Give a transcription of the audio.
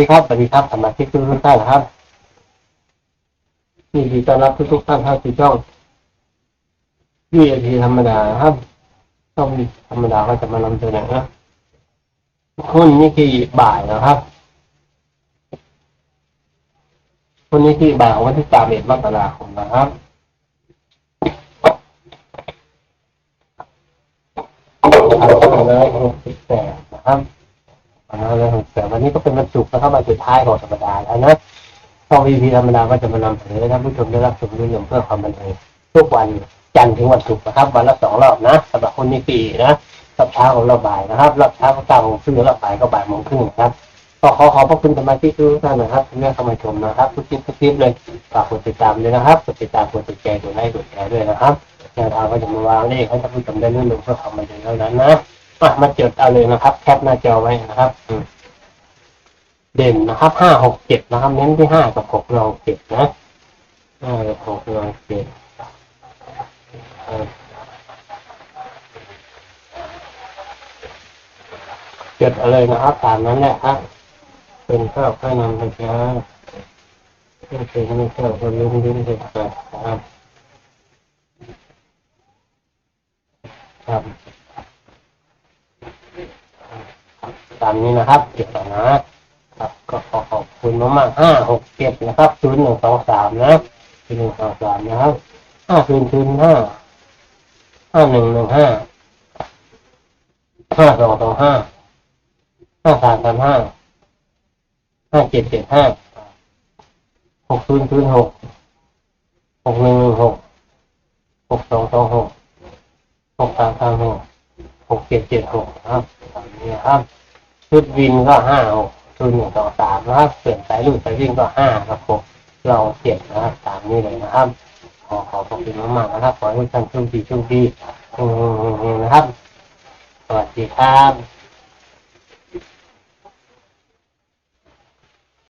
ดีครับ สวัสดีครับสมาชิกทุกท่านนะครับยินดีต้อนรับทุกทุกๆท่านเข้าสู่ช่องยูเอทีธรรมดาครับช่องธรรมดาก็จะมานำเสนอหุ้นนี่คือบ่ายนะครับหุ้นนี้คือบ่ายของวันที่สามเอ็ดมกราคมนะครับพันห้าร้อยหกสิบแปดนะครับ พันห้าร้อยหกแปดวันนี้ก็เป็นวันศุกร์นะครับวันสุดท้ายของสัปดาห์แล้วนะช่องวีพีธรรมดาก็จะมานำเสนอให้ท่านผู้ชมได้รับชมด้วยเพื่อความบันเทิงทุกวันจันทร์ถึงวันศุกร์นะครับ วันละสองรอบนะสำหรับคนนี้ปีนะรอบเช้าของเราบ่ายนะครับรอบเช้าก็เก้าโมงครึ่งรอบบ่ายก็บ่ายโมงครึ่งนะครับก็ขอขอบพระคุณสมาชิกทุกท่านนะครับที่เข้ามาชมนะครับ ทุกคลิปทุกคลิปเลยฝากกดติดตามด้วยนะครับกดติดตามกดติดใจกดไลค์กดแชร์ด้วยนะครับแนวทางก็จะมาวางเลขให้ท่านผู้ชมได้รู้เพื่อความบันเทิงเท่านั้นนะ อะมาจดเอาเลยนะครับ แคปหน้าจอไว้นะครับ เด่นนะครับห้าหกเจ็ดนะครับ เน้นที่ห้ากับหกรองเจ็ดนะห้ากับหกรองเจ็ดเออจดอาเลยนะครับตามนั้นแหละครับเป็นข้าวข้าวนำไปช้าไม่เป็นไม่เข้าคนลุ้นลุ้นเด็ดขาดนะครับครับ ตามนี้นะครับเก็บต่อนะครับ ก็ขอขอบคุณมากๆห้าหกเจ็ดนะครับศูนย์หนึ่งสองสามนะศูนย์หนึ่งสองสามนะครับห้าศูนย์ศูนย์ห้าห้าหนึ่งหนึ่งห้าห้าสองสองห้าห้าสามสามห้าห้าเจ็ดเจ็ดห้าหกศูนย์ศูนย์หกหกหนึ่งหนึ่งหกหกสองสองหกหกสามสามหกหกเจ็ดเจ็ดหกนะครับตามนี้นะครับ ชุดวินก็ห้าหกชุดหนึ่งต่อสามนะครับเปลี่ยนสายลูดสายวิ่งก็ห้าครับผมเราเปลี่ยนนะครับตามนี้เลยนะครับ ขอขอบคุณมากๆนะครับขอให้ทุกท่านโชคดีโชคดีนะครับสวัสดีครับ